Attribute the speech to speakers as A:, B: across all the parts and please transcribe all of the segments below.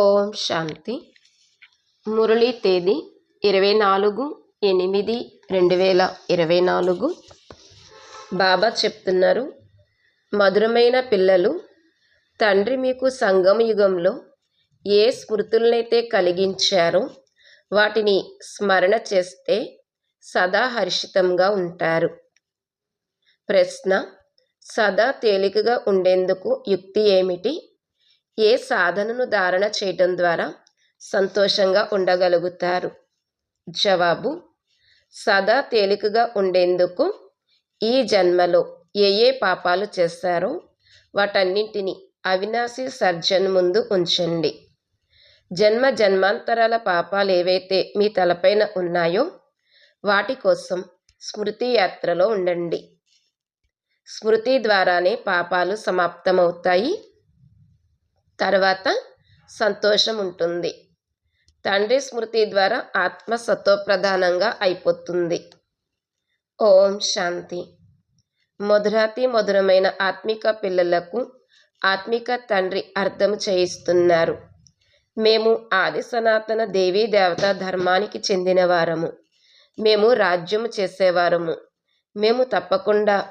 A: ఓం శాంతి. మురళీ తేదీ ఇరవై నాలుగు ఎనిమిది రెండు వేల ఇరవై నాలుగు. బాబా చెప్తున్నారు మధురమైన పిల్లలు తండ్రి మీకు సంగమ యుగంలో ఏ స్మృతులనైతే కలిగించారో వాటిని స్మరణ చేస్తే సదా హర్షితంగా ఉంటారు. ప్రశ్న సదా తేలికగా ఉండేందుకు యుక్తి ఏమిటి? ఏ సాధనను ధారణ చేయటం ద్వారా సంతోషంగా ఉండగలుగుతారు? జవాబు సదా తేలికగా ఉండేందుకు ఈ జన్మలో ఏ ఏ పాపాలు చేస్తారో వాటన్నింటినీ అవినాశి సర్జన్ ముందు ఉంచండి. జన్మ జన్మాంతరాల పాపాలు ఏవైతే మీ తలపైన ఉన్నాయో వాటి కోసం స్మృతి యాత్రలో ఉండండి. స్మృతి ద్వారానే పాపాలు సమాప్తమవుతాయి. తర్వాత సంతోషం ఉంటుంది తండ్రి స్మృతి ద్వారా ఆత్మ సతోప్రధానంగా అయిపోతుంది. ఓం శాంతి. మధురాతి మధురమైన ఆత్మిక పిల్లలకు ఆత్మిక తండ్రి అర్థం చేయిస్తున్నారు. మేము ఆది సనాతన దేవీ దేవత ధర్మానికి చెందిన వారము. మేము రాజ్యము చేసేవారము. మేము తప్పకుండా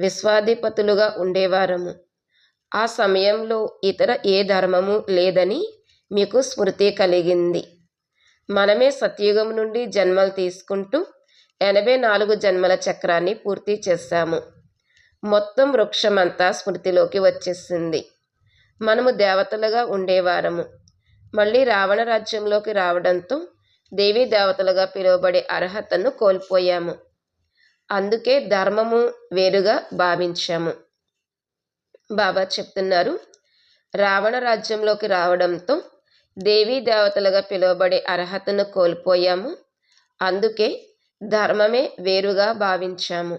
A: విశ్వాధిపతులుగా ఉండేవారము. ఆ సమయంలో ఇతర ఏ ధర్మము లేదని మీకు స్మృతి కలిగింది. మనమే సత్యుగం నుండి జన్మలు తీసుకుంటూ ఎనభై నాలుగు జన్మల చక్రాన్ని పూర్తి చేశాము. మొత్తం వృక్షమంతా స్మృతిలోకి వచ్చేసింది. మనము దేవతలుగా ఉండేవారము. మళ్ళీ రావణ రాజ్యంలోకి రావడంతో దేవీ దేవతలుగా పిలువబడే అర్హతను కోల్పోయాము. అందుకే ధర్మము వేరుగా భావించాము. బాబా చెప్తున్నారు. రావణ రాజ్యంలోకి రావడంతో దేవీ దేవతలుగా పిలువబడే అర్హతను కోల్పోయాము. అందుకే ధర్మమే వేరుగా భావించాము.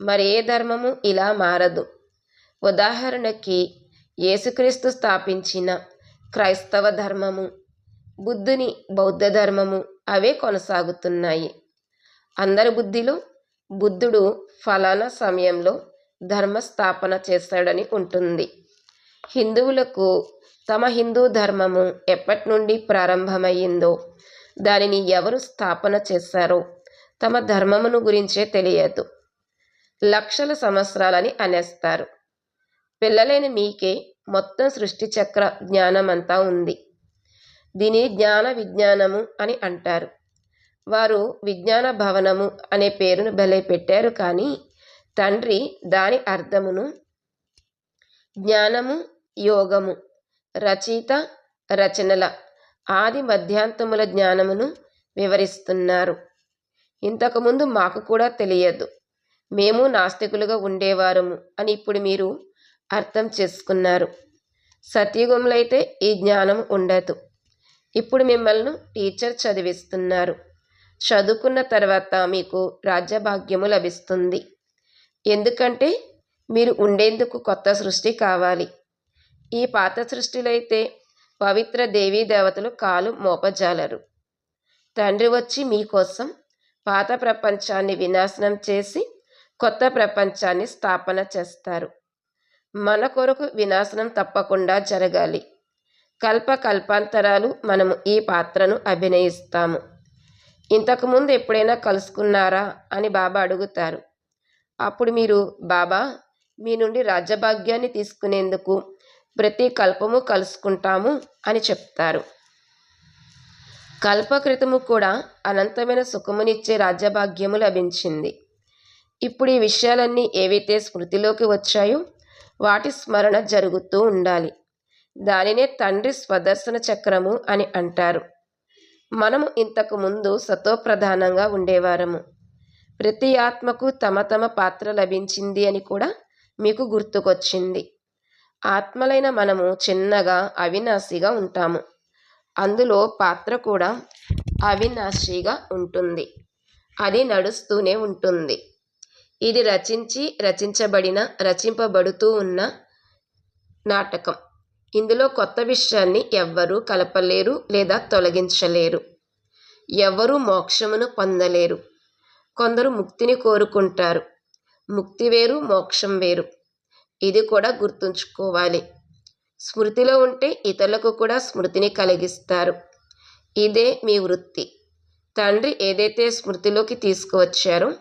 A: మరి ఏ ధర్మము ఇలా మారదు? ఉదాహరణకి యేసుక్రీస్తు స్థాపించిన క్రైస్తవ ధర్మము బుద్ధుని బౌద్ధ ధర్మము అవే కొనసాగుతున్నాయి. అందరి బుద్ధిలో బుద్ధుడు ఫలానా సమయంలో ధర్మస్థాపన చేస్తాడని ఉంటుంది. హిందువులకు తమ హిందూ ధర్మము ఎప్పటి నుండి ప్రారంభమయ్యిందో దానిని ఎవరు స్థాపన చేశారో తమ ధర్మమును గురించే తెలియదు. లక్షల సంవత్సరాలని అనేస్తారు. పిల్లలైన మీకే మొత్తం సృష్టి చక్ర జ్ఞానమంతా ఉంది. దీని జ్ఞాన విజ్ఞానము అని అంటారు. వారు విజ్ఞాన భవనము అనే పేరును భలే పెట్టారు కానీ తండ్రి దాని అర్థమును జ్ఞానము యోగము రచయిత రచనల ఆది మధ్యాంతముల జ్ఞానమును వివరిస్తున్నారు. ఇంతకుముందు మాకు కూడా తెలియదు. మేము నాస్తికులుగా ఉండేవారము అని ఇప్పుడు మీరు అర్థం చేసుకున్నారు. సత్యుగంలో అయితే ఈ జ్ఞానం ఉండదు. ఇప్పుడు మిమ్మల్ని టీచర్ చదివిస్తున్నారు. చదువుకున్న తర్వాత మీకు రాజ్యభాగ్యము లభిస్తుంది. ఎందుకంటే మీరు ఉండేందుకు కొత్త సృష్టి కావాలి. ఈ పాత సృష్టిలో అయితే పవిత్ర దేవీ దేవతలు కాలు మోపజాలరు. తండ్రి వచ్చి మీకోసం పాత ప్రపంచాన్ని వినాశనం చేసి కొత్త ప్రపంచాన్ని స్థాపన చేస్తారు. మన కొరకు వినాశనం తప్పకుండా జరగాలి. కల్ప కల్పాంతరాలు మనము ఈ పాత్రను అభినయిస్తాము. ఇంతకుముందు ఎప్పుడైనా కలుసుకున్నారా అని బాబా అడుగుతారు. అప్పుడు మీరు బాబా మీ నుండి రాజ్యభాగ్యాన్ని తీసుకునేందుకు ప్రతి కల్పము కలుసుకుంటాము అని చెప్తారు. కల్పకృతము కూడా అనంతమైన సుఖమునిచ్చే రాజ్యభాగ్యము లభించింది. ఇప్పుడు ఈ విషయాలన్నీ ఏవైతే స్మృతిలోకి వచ్చాయో వాటి స్మరణ జరుగుతూ ఉండాలి. దానినే తండ్రి స్వదర్శన చక్రము అని అంటారు. మనము ఇంతకు ముందు సతోప్రధానంగా ఉండేవారము. ప్రతి ఆత్మకు తమ తమ పాత్ర లభించింది అని కూడా మీకు గుర్తుకొచ్చింది. ఆత్మలైన మనము చిన్నగా అవినాశిగా ఉంటాము. అందులో పాత్ర కూడా అవినాశిగా ఉంటుంది. అది నడుస్తూనే ఉంటుంది. ఇది రచించి రచించబడిన రచింపబడుతూ ఉన్న నాటకం. ఇందులో కొత్త విషయాన్ని ఎవ్వరూ కలపలేరు లేదా తొలగించలేరు. ఎవరూ మోక్షమును పొందలేరు. కొందరు ముక్తిని కోరుకుంటారు. ముక్తి వేరు మోక్షం వేరు. ఇది కూడా గుర్తుంచుకోవాలి. స్మృతిలో ఉంటే ఇతరులకు కూడా స్మృతిని కలిగిస్తారు. ఇదే మీ వృత్తి. తండ్రి ఏదైతే స్మృతిలోకి తీసుకువచ్చారో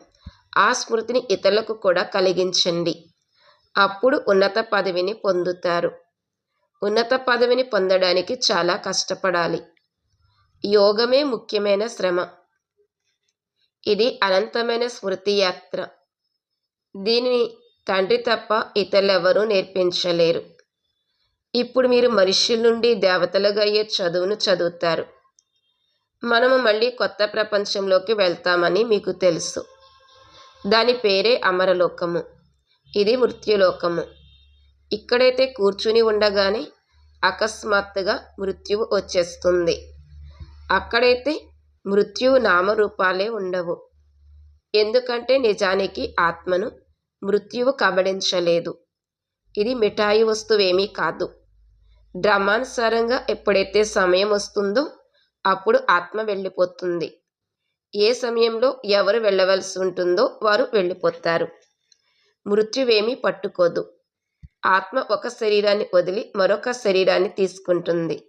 A: ఆ స్మృతిని ఇతరులకు కూడా కలిగించండి. అప్పుడు ఉన్నత పదవిని పొందుతారు. ఉన్నత పదవిని పొందడానికి చాలా కష్టపడాలి. యోగమే ముఖ్యమైన శ్రమ. ఇది అనంతమైన స్మృతి యాత్ర. దీనిని తండ్రి తప్ప ఇతరులెవరూ నేర్పించలేరు. ఇప్పుడు మీరు మనుష్యుల నుండి దేవతలుగా అయ్యే చదువును చదువుతారు. మనము మళ్ళీ కొత్త ప్రపంచంలోకి వెళ్తామని మీకు తెలుసు. దాని పేరే అమరలోకము. ఇది మృత్యులోకము. ఇక్కడైతే కూర్చుని ఉండగానే అకస్మాత్తుగా మృత్యువు వచ్చేస్తుంది. అక్కడైతే మృత్యువు నామరూపాలే ఉండవు. ఎందుకంటే నిజానికి ఆత్మను మృత్యువు కబడించలేదు ఇది మిఠాయి వస్తువేమీ కాదు. డ్రమానుసారంగా ఎప్పుడైతే సమయం వస్తుందో అప్పుడు ఆత్మ వెళ్ళిపోతుంది. ఏ సమయంలో ఎవరు వెళ్ళవలసి ఉంటుందో వారు వెళ్ళిపోతారు. మృత్యువేమీ పట్టుకోదు. ఆత్మ ఒక శరీరాన్ని వదిలి మరొక శరీరాన్ని తీసుకుంటుంది.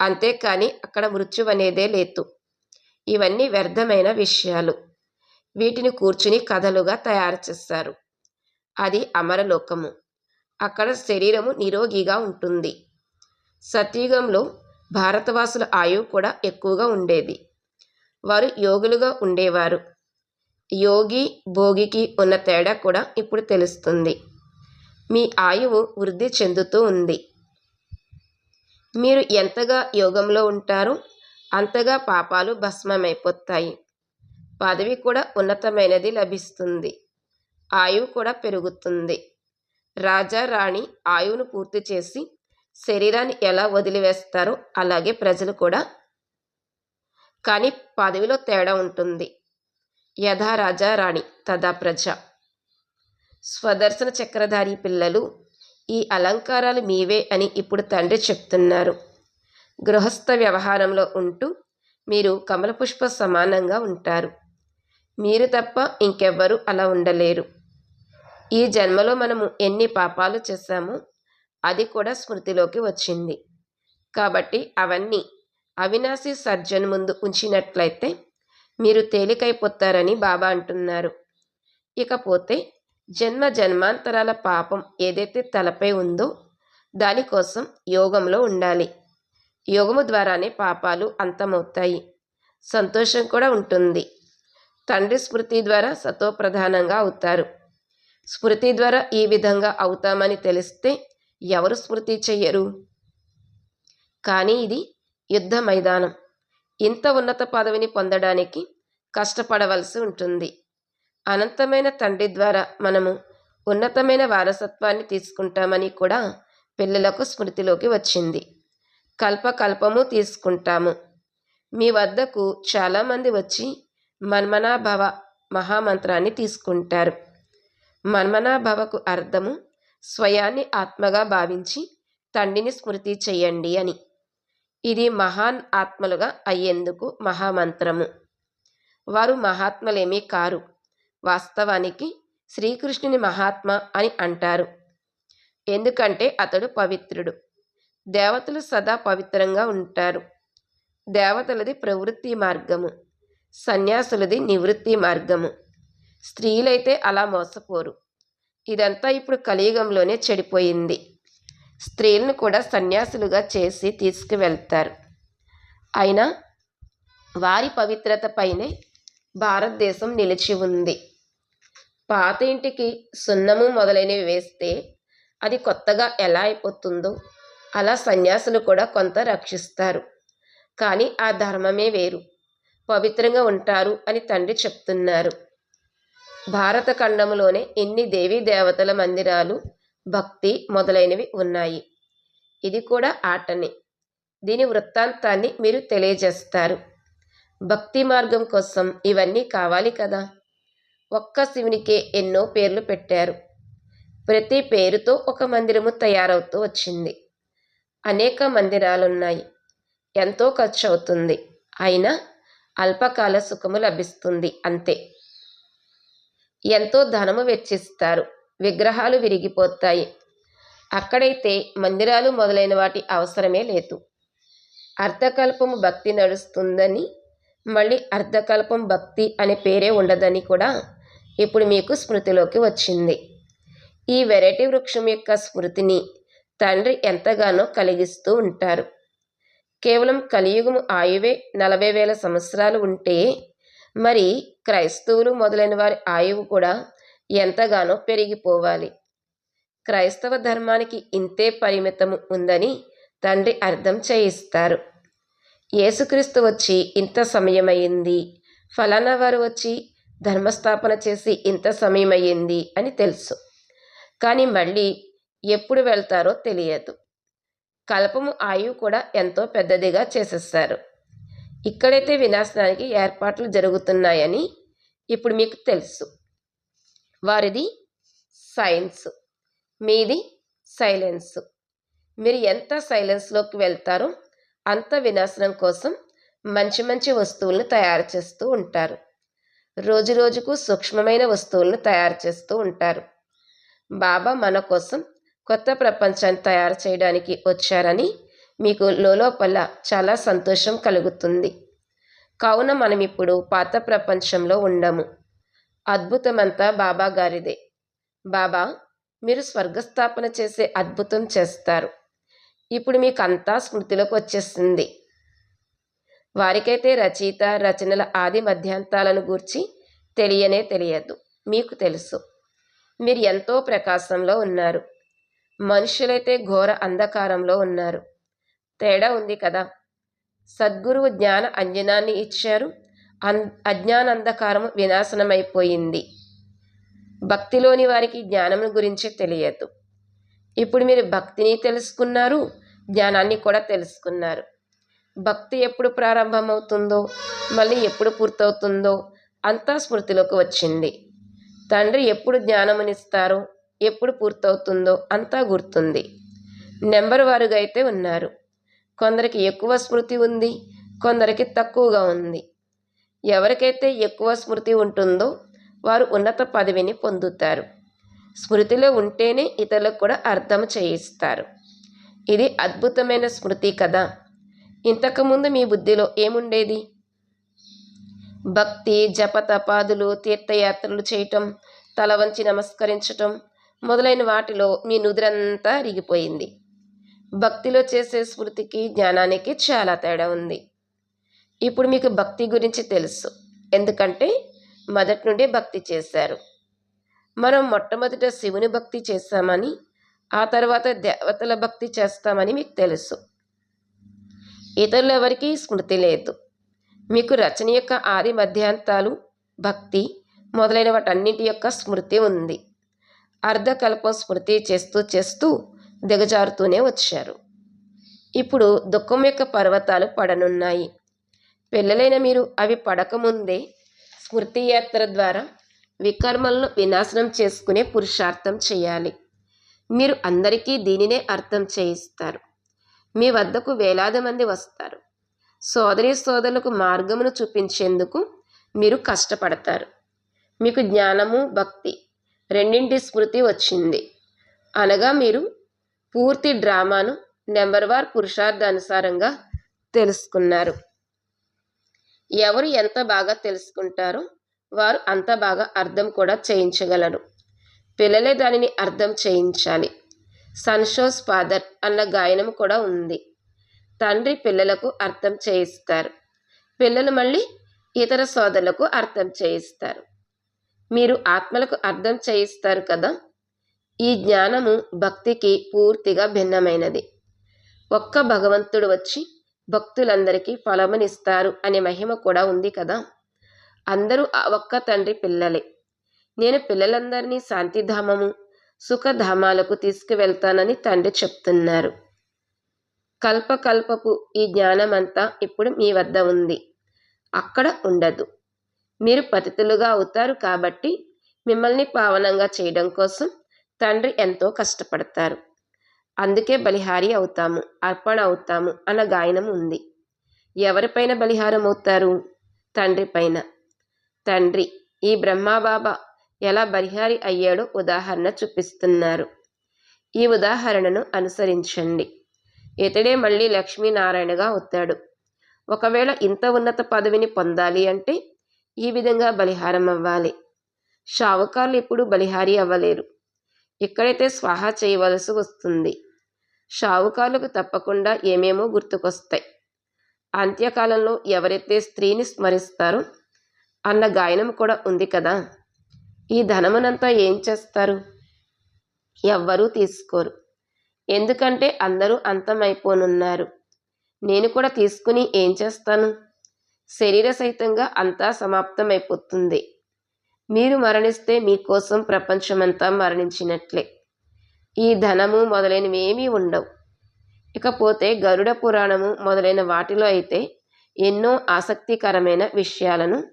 A: అంతేకాని అక్కడ మృత్యు అనేదే లేదు. ఇవన్నీ వ్యర్థమైన విషయాలు. వీటిని కూర్చుని కథలుగా తయారు చేస్తారు. అది అమరలోకము. అక్కడ శరీరము నిరోగిగా ఉంటుంది. సత్యుగంలో భారతవాసుల ఆయువు కూడా ఎక్కువగా ఉండేది. వారు యోగులుగా ఉండేవారు. యోగి భోగికి ఉన్న తేడా కూడా ఇప్పుడు తెలుస్తుంది. మీ ఆయువు వృద్ధి చెందుతూ ఉంది. మీరు ఎంతగా యోగంలో ఉంటారో? అంతగా పాపాలు భస్మమైపోతాయి. పదవి కూడా ఉన్నతమైనది లభిస్తుంది. ఆయువు కూడా పెరుగుతుంది. రాజా రాణి ఆయువును పూర్తి చేసి శరీరాన్ని ఎలా వదిలివేస్తారో అలాగే ప్రజలు కూడా. కానీ పదవిలో తేడా ఉంటుంది. యథా రాజా రాణి తదా ప్రజ. స్వదర్శన చక్రధారి పిల్లలు ఈ అలంకారాలు మీవే అని ఇప్పుడు తండ్రి చెప్తున్నారు. గృహస్థ వ్యవహారంలో ఉంటూ మీరు కమలపుష్ప సమానంగా ఉంటారు. మీరు తప్ప ఇంకెవ్వరూ అలా ఉండలేరు. ఈ జన్మలో మనము ఎన్ని పాపాలు చేశామో అది కూడా స్మృతిలోకి వచ్చింది. కాబట్టి అవన్నీ అవినాశి సర్జన్ ముందు ఉంచినట్లయితే మీరు తేలికైపోతారని బాబా అంటున్నారు. ఇకపోతే జన్మ జన్మాంతరాల పాపం ఏదైతే తలపై ఉందో దానికోసం యోగంలో ఉండాలి. యోగము ద్వారానే పాపాలు అంతమవుతాయి. సంతోషం కూడా ఉంటుంది. తండ్రి స్మృతి ద్వారా సతోప్రధానంగా అవుతారు. స్మృతి ద్వారా ఈ విధంగా అవుతామని తెలిస్తే ఎవరు స్మృతి చెయ్యరు? కానీ ఇది యుద్ధ మైదానం. ఇంత ఉన్నత పదవిని పొందడానికి కష్టపడవలసి ఉంటుంది. అనంతమైన తండ్రి ద్వారా మనము ఉన్నతమైన వారసత్వాన్ని తీసుకుంటామని కూడా పిల్లలకు స్మృతిలోకి వచ్చింది. కల్పకల్పము తీసుకుంటాము. మీ వద్దకు చాలామంది వచ్చి మన్మనాభవ మహామంత్రాన్ని తీసుకుంటారు. మన్మనాభవకు అర్థము స్వయాన్ని ఆత్మగా భావించి తండ్రిని స్మృతి చెయ్యండి అని. ఇది మహాన్ ఆత్మలుగా అయ్యేందుకు మహామంత్రము. వారు మహాత్మలేమీ కారు. వాస్తవానికి శ్రీకృష్ణుని మహాత్మ అని అంటారు. ఎందుకంటే అతడు పవిత్రుడు. దేవతలు సదా పవిత్రంగా ఉంటారు. దేవతలది ప్రవృత్తి మార్గము. సన్యాసులది నివృత్తి మార్గము. స్త్రీలైతే అలా మోసపోరు. ఇదంతా ఇప్పుడు కలియుగంలోనే చెడిపోయింది. స్త్రీలను కూడా సన్యాసులుగా చేసి తీసుకువెళ్తారు. అయినా వారి పవిత్రత పైనే భారతదేశం నిలిచి ఉంది. పాత ఇంటికి సున్నము మొదలైనవి వేస్తే అది కొత్తగా ఎలా అయిపోతుందో అలా సన్యాసులు కూడా కొంత రక్షిస్తారు. కానీ ఆ ధర్మమే వేరు. పవిత్రంగా ఉంటారు అని తండ్రి చెప్తున్నారు. భారత ఖండంలోనే ఎన్ని దేవీ దేవతల మందిరాలు భక్తి మొదలైనవి ఉన్నాయి. ఇది కూడా ఆటనే. దీని వృత్తాంతాన్ని మీరు తెలియజేస్తారు. భక్తి మార్గం కోసం ఇవన్నీ కావాలి కదా? ఒక్క శివునికే ఎన్నో పేర్లు పెట్టారు. ప్రతి పేరుతో ఒక మందిరము తయారవుతూ వచ్చింది. అనేక మందిరాలున్నాయి. ఎంతో ఖర్చు అవుతుంది అయినా అల్పకాల సుఖము లభిస్తుంది అంతే. ఎంతో ధనము వెచ్చిస్తారు. విగ్రహాలు విరిగిపోతాయి. అక్కడైతే మందిరాలు మొదలైన వాటి అవసరమే లేదు. అర్ధకల్పము భక్తి నడుస్తుందని మళ్ళీ అర్ధకల్పం భక్తి అనే పేరే ఉండదని కూడా ఇప్పుడు మీకు స్మృతిలోకి వచ్చింది. ఈ వెరైటీ వృక్షం యొక్క స్మృతిని తండ్రి ఎంతగానో కలిగిస్తూ ఉంటారు. కేవలం కలియుగము ఆయువే నలభై వేల సంవత్సరాలు ఉంటే మరి క్రైస్తవులు మొదలైన వారి ఆయువు కూడా ఎంతగానో పెరిగిపోవాలి. క్రైస్తవ ధర్మానికి ఇంతే పరిమితము ఉందని తండ్రి అర్థం చేయిస్తారు. యేసుక్రీస్తు వచ్చి ఇంత సమయమైంది? ఫలానా వారు వచ్చి ధర్మస్థాపన చేసి ఇంత సమయమయ్యింది అని తెలుసు. కానీ మళ్ళీ ఎప్పుడు వెళ్తారో తెలియదు. కల్పము ఆయువు కూడా ఎంతో పెద్దదిగా చేసేస్తారు. ఇక్కడైతే వినాశనానికి ఏర్పాట్లు జరుగుతున్నాయని ఇప్పుడు మీకు తెలుసు. వారిది సైన్స్ మీది సైలెన్స్. మీరు ఎంత సైలెన్స్లోకి వెళ్తారో అంత వినాశనం కోసం మంచి మంచి వస్తువులను తయారు చేస్తూ ఉంటారు. రోజు రోజుకు సూక్ష్మమైన వస్తువులను తయారు చేస్తూ ఉంటారు. బాబా మన కోసం కొత్త ప్రపంచాన్ని తయారు చేయడానికి వచ్చారని మీకు లోపల చాలా సంతోషం కలుగుతుంది. కావున మనం ఇప్పుడు పాత ప్రపంచంలో ఉండము. అద్భుతమంతా బాబా గారిదే. బాబా మీరు స్వర్గస్థాపన చేసే అద్భుతం చేస్తారు. ఇప్పుడు మీకు అంతా స్మృతిలోకి వచ్చేస్తుంది. వారికైతే రచయిత రచనల ఆది మధ్యాంతాలను గూర్చి తెలియనే తెలియదు. మీకు తెలుసు. మీరు ఎంతో ప్రకాశంలో ఉన్నారు. మనుషులైతే ఘోర అంధకారంలో ఉన్నారు. తేడా ఉంది కదా. సద్గురువు జ్ఞాన అంజనాన్ని ఇచ్చారు. అన్ అజ్ఞానంధకారం వినాశనమైపోయింది. భక్తిలోని వారికి జ్ఞానం గురించి తెలియదు. ఇప్పుడు మీరు భక్తిని తెలుసుకున్నారు జ్ఞానాన్ని కూడా తెలుసుకున్నారు. భక్తి ఎప్పుడు ప్రారంభమవుతుందో మళ్ళీ ఎప్పుడు పూర్తవుతుందో అంతా స్మృతిలోకి వచ్చింది. తండ్రి ఎప్పుడు జ్ఞానమునిస్తారో ఎప్పుడు పూర్తవుతుందో అంతా గుర్తుంది. నెంబర్ వారుగా అయితే ఉన్నారు. కొందరికి ఎక్కువ స్మృతి ఉంది కొందరికి తక్కువగా ఉంది. ఎవరికైతే ఎక్కువ స్మృతి ఉంటుందో వారు ఉన్నత పదవిని పొందుతారు. స్మృతిలో ఉంటేనే ఇతరులకు కూడా అర్థం చేయిస్తారు. ఇది అద్భుతమైన స్మృతి కదా! ఇంతకుముందు మీ బుద్ధిలో ఏముండేది? భక్తి జపతపాదులు తీర్థయాత్రలు చేయటం తల వంచి నమస్కరించటం మొదలైన వాటిలో మీ నుదురంతా రిగిపోయింది. భక్తిలో చేసే స్మృతికి జ్ఞానానికి చాలా తేడా ఉంది. ఇప్పుడు మీకు భక్తి గురించి తెలుసు. ఎందుకంటే మొదటి నుండి భక్తి చేశారు. మనం మొట్టమొదట శివుని భక్తి చేస్తామని ఆ తర్వాత దేవతల భక్తి చేస్తామని మీకు తెలుసు. ఇతరులెవరికీ స్మృతి లేదు. మీకు రచన యొక్క ఆది మధ్యాంతాలు భక్తి మొదలైన వాటన్నింటి యొక్క స్మృతి ఉంది. అర్ధకల్పం స్మృతి చేస్తూ చేస్తూ దిగజారుతూనే వచ్చారు. ఇప్పుడు దుఃఖం యొక్క పర్వతాలు పడనున్నాయి. పిల్లలైన మీరు అవి పడకముందే స్మృతి యాత్ర ద్వారా వికర్మలను వినాశనం చేసుకునే పురుషార్థం చేయాలి. మీరు అందరికీ దీనినే అర్థం చేయిస్తారు. మీ వద్దకు వేలాది మంది వస్తారు. సోదరి సోదరులకు మార్గమును చూపించేందుకు మీరు కష్టపడతారు. మీకు జ్ఞానము భక్తి రెండింటి స్మృతి వచ్చింది. అనగా మీరు పూర్తి డ్రామాను నెంబర్ వార్ పురుషార్థానుసారంగా తెలుసుకున్నారు. ఎవరు ఎంత బాగా తెలుసుకుంటారో వారు అంత బాగా అర్థం కూడా చేయించగలరు. పిల్లలే దానిని అర్థం చేయించాలి. సన్షోస్ ఫాదర్ అన్న గాయనం కూడా ఉంది. తండ్రి పిల్లలకు అర్థం చేయిస్తారు. పిల్లలు మళ్ళీ ఇతర సోదరులకు అర్థం చేయిస్తారు. మీరు ఆత్మలకు అర్థం చేయిస్తారు కదా? ఈ జ్ఞానము భక్తికి పూర్తిగా భిన్నమైనది. ఒక్క భగవంతుడు వచ్చి భక్తులందరికీ ఫలమునిస్తారు అనే మహిమ కూడా ఉంది కదా? అందరూ ఒక్క తండ్రి పిల్లలే. నేను పిల్లలందరినీ శాంతిధామము సుఖధామాలకు తీసుకువెళ్తానని తండ్రి చెప్తున్నారు. కల్పకల్పపు ఈ జ్ఞానమంతా ఇప్పుడు మీ వద్ద ఉంది. అక్కడ ఉండదు. మీరు పతితులుగా అవుతారు కాబట్టి మిమ్మల్ని పావనంగా చేయడం కోసం తండ్రి ఎంతో కష్టపడతారు. అందుకే బలిహారి అవుతాము అర్పణ అవుతాము అన్న గాయనం ఉంది. ఎవరిపైన బలిహారం అవుతారు? తండ్రి పైన. తండ్రి ఈ బ్రహ్మాబాబా ఎలా బలిహారి అయ్యాడో ఉదాహరణ చూపిస్తున్నారు. ఈ ఉదాహరణను అనుసరించండి. ఇతడే మళ్ళీ లక్ష్మీనారాయణగా అవుతాడు. ఒకవేళ ఇంత ఉన్నత పదవిని పొందాలి అంటే ఈ విధంగా బలిహారం అవ్వాలి. షావుకారులు ఇప్పుడు బలిహారి అవ్వలేరు. ఇక్కడైతే స్వాహా చేయవలసి వస్తుంది షావుకారులకు తప్పకుండా ఏమేమో గుర్తుకొస్తాయి. అంత్యకాలంలో ఎవరైతే స్త్రీని స్మరిస్తారో అన్న గాయనం కూడా ఉంది కదా. ఈ ధనమునంతా ఏం చేస్తారు? ఎవ్వరూ తీసుకోరు. ఎందుకంటే అందరూ అంతమైపోనున్నారు. నేను కూడా తీసుకుని ఏం చేస్తాను? శరీర సహితంగా అంతా సమాప్తమైపోతుంది. మీరు మరణిస్తే మీకోసం ప్రపంచమంతా మరణించినట్లే. ఈ ధనము మొదలైనవి ఏమీ ఉండవు. ఇకపోతే గరుడ పురాణము మొదలైన వాటిలో అయితే ఎన్నో ఆసక్తికరమైన విషయాలను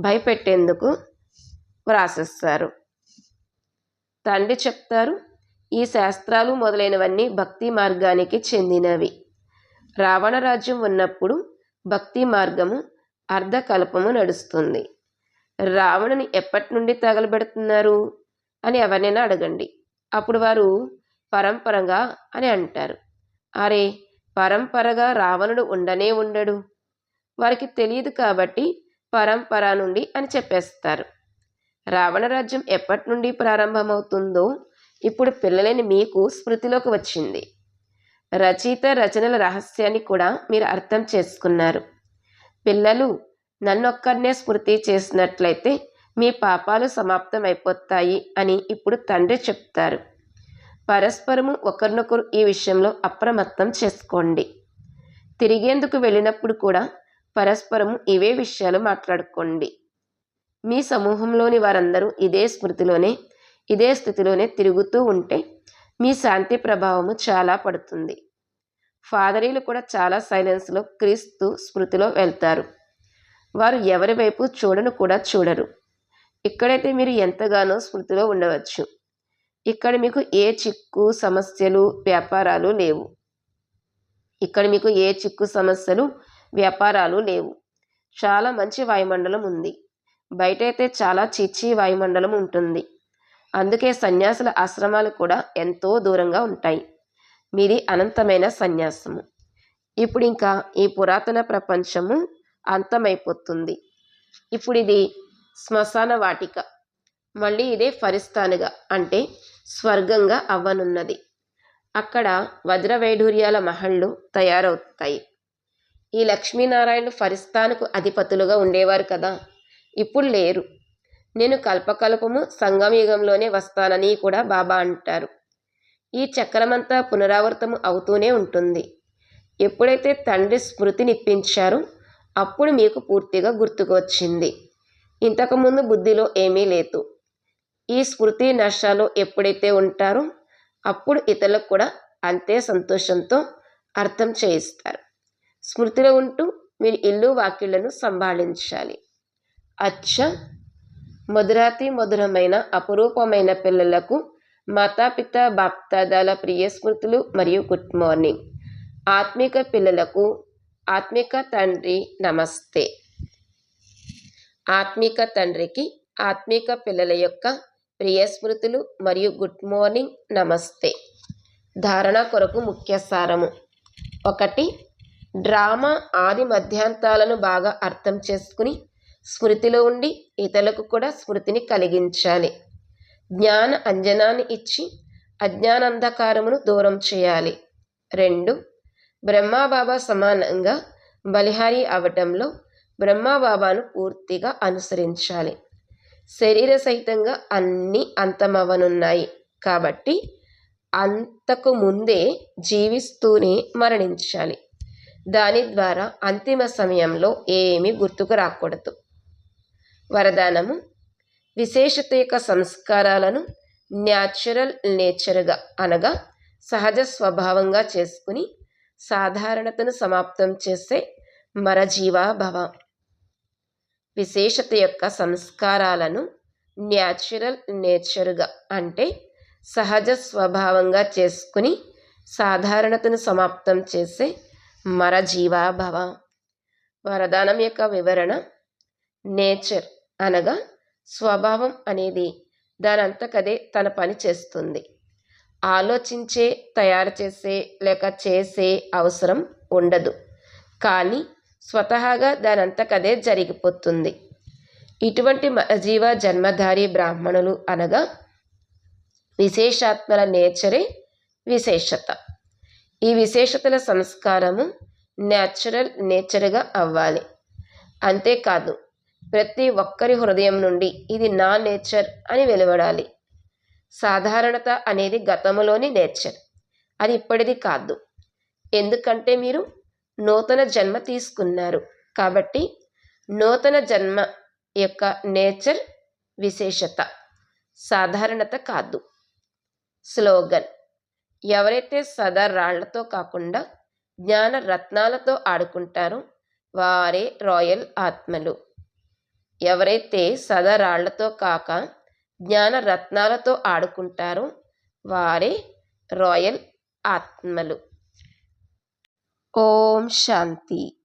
A: భయపెట్టేందుకు వ్రాసేస్తారు. తండ్రి చెప్తారు ఈ శాస్త్రాలు మొదలైనవన్నీ భక్తి మార్గానికి చెందినవి. రావణ రాజ్యం ఉన్నప్పుడు భక్తి మార్గము అర్ధకల్పము నడుస్తుంది. రావణుని ఎప్పటి నుండి తగలబెడుతున్నారు? అని ఎవరినైనా అడగండి. అప్పుడు వారు పరంపరగా అని అంటారు. అరే పరంపరగా రావణుడు ఉండనే ఉండడు. వారికి తెలియదు కాబట్టి పరంపర నుండి అని చెప్పేస్తారు. రావణ రాజ్యం ఎప్పటి నుండి ప్రారంభమవుతుందో ఇప్పుడు పిల్లలని మీకు స్మృతిలోకి వచ్చింది. రచయిత రచనల రహస్యాన్ని కూడా మీరు అర్థం చేసుకున్నారు. పిల్లలు నన్నొక్కరినే స్మృతి చేసినట్లయితే మీ పాపాలు సమాప్తమైపోతాయి అని ఇప్పుడు తండ్రి చెప్తారు. పరస్పరము ఒకరినొకరు ఈ విషయంలో అప్రమత్తం చేసుకోండి. తిరిగేందుకు వెళ్ళినప్పుడు కూడా పరస్పరము ఇవే విషయాలు మాట్లాడుకోండి. మీ సమూహంలోని వారందరూ ఇదే స్మృతిలోనే ఇదే స్థితిలోనే తిరుగుతూ ఉంటే మీ శాంతి ప్రభావము చాలా పడుతుంది. ఫాదరీలు కూడా చాలా సైలెన్స్లో క్రీస్తు స్మృతిలో వెళ్తారు. వారు ఎవరి వైపు చూడను కూడా చూడరు. ఇక్కడైతే మీరు ఎంతగానో స్మృతిలో ఉండవచ్చు. ఇక్కడ మీకు ఏ చిక్కు సమస్యలు వ్యాపారాలు లేవు. ఇక్కడ మీకు ఏ చిక్కు సమస్యలు వ్యాపారాలు లేవు. చాలా మంచి వాయుమండలం ఉంది. బయట అయితే చాలా చిచ్చి వాయుమండలం ఉంటుంది. అందుకే సన్యాసుల ఆశ్రమాలు కూడా ఎంతో దూరంగా ఉంటాయి. మీది అనంతమైన సన్యాసము. ఇప్పుడు ఇంకా ఈ పురాతన ప్రపంచము అంతమైపోతుంది. ఇప్పుడు ఇది శ్మశాన వాటిక. మళ్ళీ ఇదే ఫరిస్తానుగా అంటే స్వర్గంగా అవ్వనున్నది. అక్కడ వజ్రవైఢూర్యాల మహళ్ళు తయారవుతాయి. ఈ లక్ష్మీనారాయణులు ఫరిస్తానుకు అధిపతులుగా ఉండేవారు కదా. ఇప్పుడు లేరు. నేను కల్పకల్పము సంగమయుగంలోనే వస్తానని కూడా బాబా అంటారు. ఈ చక్రమంతా పునరావృతం అవుతూనే ఉంటుంది. ఎప్పుడైతే తండ్రి స్మృతినిప్పించారో అప్పుడు మీకు పూర్తిగా గుర్తుకొచ్చింది. ఇంతకుముందు బుద్ధిలో ఏమీ లేదు. ఈ స్మృతి నష్టాలు ఎప్పుడైతే ఉంటారో అప్పుడు ఇతరులకు కూడా అంతే సంతోషంతో అర్థం చేయిస్తారు. స్మృతిలో ఉంటూ మీరు ఇల్లు వాక్యులను సంభాళించాలి. అచ్చ! మధురాతి మధురమైన అపురూపమైన పిల్లలకు మాతాపిత బాప్తాదాల ప్రియ స్మృతులు మరియు గుడ్ మార్నింగ్. ఆత్మిక పిల్లలకు ఆత్మిక తండ్రి నమస్తే. ఆత్మిక తండ్రికి ఆత్మిక పిల్లల యొక్క ప్రియ స్మృతులు మరియు గుడ్ మార్నింగ్ నమస్తే. ధారణ కొరకు ముఖ్య సారము. ఒకటి డ్రామా ఆది మధ్యాంతాలను బాగా అర్థం చేసుకుని స్మృతిలో ఉండి ఇతరులకు కూడా స్మృతిని కలిగించాలి. జ్ఞాన అంజనాన్ని ఇచ్చి అజ్ఞానంధకారమును దూరం చేయాలి. రెండు బ్రహ్మాబాబా సమానంగా బలిహారి అవటంలో బ్రహ్మాబాబాను పూర్తిగా అనుసరించాలి. శరీర సహితంగా అన్నీ అంతమవనున్నాయి కాబట్టి అంతకు ముందే జీవిస్తూనే మరణించాలి. దాని ద్వారా అంతిమ సమయంలో ఏమీ గుర్తుకు రాకూడదు. వరదానము విశేషత యొక్క సంస్కారాలను న్యాచురల్ నేచర్గా అనగా సహజ స్వభావంగా చేసుకుని సాధారణతను సమాప్తం చేసే మరజీవాభవ. విశేషత యొక్క సంస్కారాలను న్యాచురల్ నేచర్గా అంటే సహజ స్వభావంగా చేసుకుని సాధారణతను సమాప్తం చేసే మరజీవాభవ. వరదానం యొక్క వివరణ నేచర్ అనగా స్వభావం అనేది దానంతకదే తన పని చేస్తుంది. ఆలోచించే తయారు చేసే లేక చేసే అవసరం ఉండదు. కానీ స్వతహాగా దానంతకదే జరిగిపోతుంది. ఇటువంటి జీవ జన్మధారి బ్రాహ్మణులు అనగా విశేషాత్మల నేచరే విశేషత. ఈ విశేషతల సంస్కారము న్యాచురల్ నేచర్గా అవ్వాలి. అంతేకాదు ప్రతి ఒక్కరి హృదయం నుండి ఇది నా నేచర్ అని వెలువడాలి. సాధారణత అనేది గతంలోని నేచర్. అది ఇప్పటిది కాదు. ఎందుకంటే మీరు నూతన జన్మ తీసుకున్నారు. కాబట్టి నూతన జన్మ యొక్క నేచర్ విశేషత సాధారణత కాదు. స్లోగన్. ఎవరైతే సదా రాళ్ళతో కాకుండా జ్ఞాన రత్నాలతో ఆడుకుంటారో వారే రాయల్ ఆత్మలు. ఎవరైతే సదా రాళ్ళతో కాక జ్ఞాన రత్నాలతో ఆడుకుంటారో వారే రాయల్ ఆత్మలు. ఓం శాంతి.